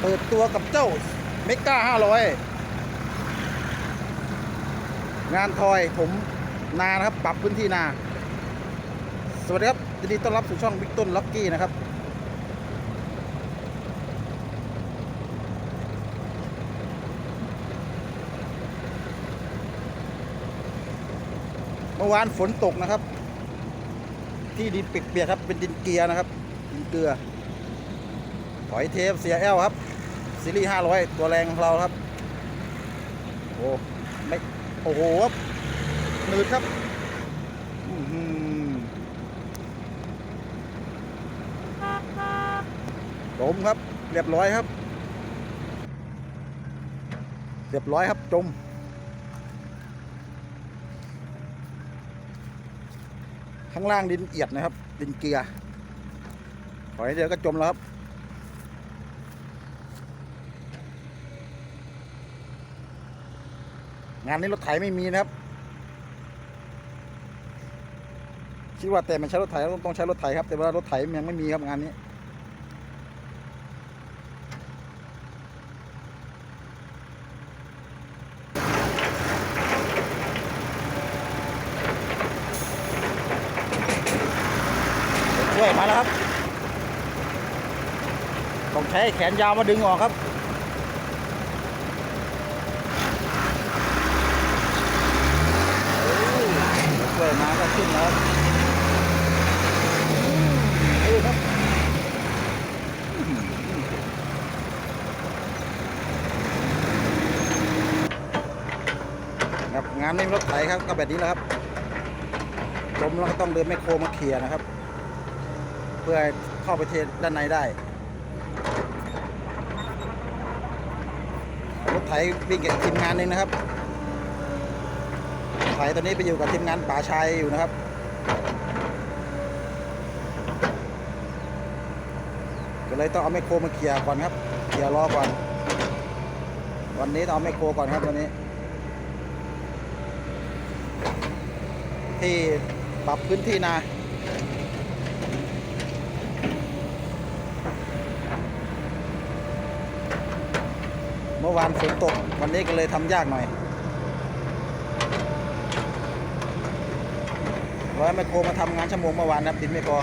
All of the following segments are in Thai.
เปิดตัวกับเจ้าเมก้า500งานทอยผมนานะครับ ปรับพื้นที่นา สวัสดีครับยินดีต้อนรับสู่ช่องบิ๊กต้นล็อกกี้นะครับ เมื่อวานฝนตกนะครับ ที่ดินเปียกๆครับ เป็นดินเกลียนะครับ ดินเกลือ หอยเทปเสียแอลครับ ซีรีส์500ตัวแรงของเราครับ โอ้ไม่โอ้โหครับหนืดครับจมครับ เรียบร้อยครับ เรียบร้อยครับจมข้างล่างดินเอียดนะครับ ดินเกลือหอยเดียวก็จมแล้วครับ งานนี้รถไถไม่มีนะครับ คิดว่าแต่มันใช้รถไถต้องต้องใช้รถไถครับ แต่ว่ารถไถมันยังไม่มีครับงานนี้ช่วยมาแล้วครับ ต้องใช้แขนยาวมาดึงออกครับ ช่วยมาก็ ขึ้นแล้วครับเออครับครับงานไม่มีรถไถครับก็แบบนี้แหละครับจมแล้วก็ต้องเดินแมคโครมาเคลียร์นะครับ เพื่อเข้าไปเทด้านในได้ รถไถวิ่งกับทีมงานหนึงนะครับ ถตอนนี้ไปอยู่กับทีมงานป่าชัยอยู่นะครับ ก็เลยต้องเอาไมคโครมาเคลียร์ก่อนครับเคลียร์ล้อก่อน วันนี้ต้องเอาไมคโครก่อนครับวันนี้ ที่ปรับพื้นที่นาเมื่อวานฝนตกวันนี้ก็เลยทำยากหน่อย ร้อยไมโครมาทำงานชั่วโมงเมื่อวานนะครับดินไม่พอ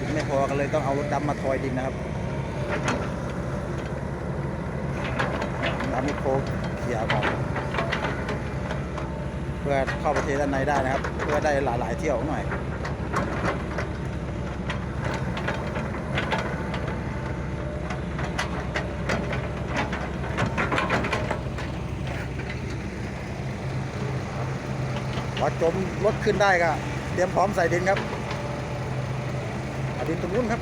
ดินไม่พอก็เลยต้องเอารถดำมาทอยดินนะครับดำไมโครเขี่ยก่อนเพื่อเข้าประเทศด้านในได้นะครับ เพื่อได้หลายๆเที่ยวหน่อย พอจมรถขึ้นได้ก็เตรียมพร้อมใส่ดินครับอดินตรงนู้นครับ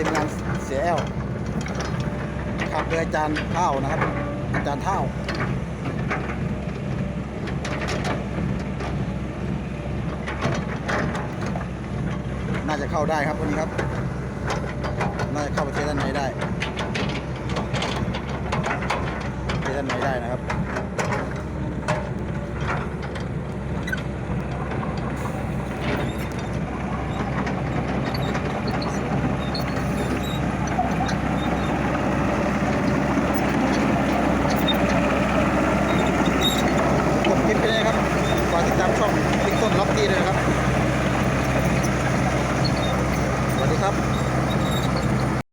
ทีมงานเสียแอลขับโดยอาจารย์เท่านะครับ อาจารย์เท่าน่าจะเข้าได้ครับวันนี้ครับ น่าจะเข้าประเทศด้านในได้ประเทศด้านในได้นะครับ ตามช่องบิ๊กต้นล็อบบี้เลยนะครับ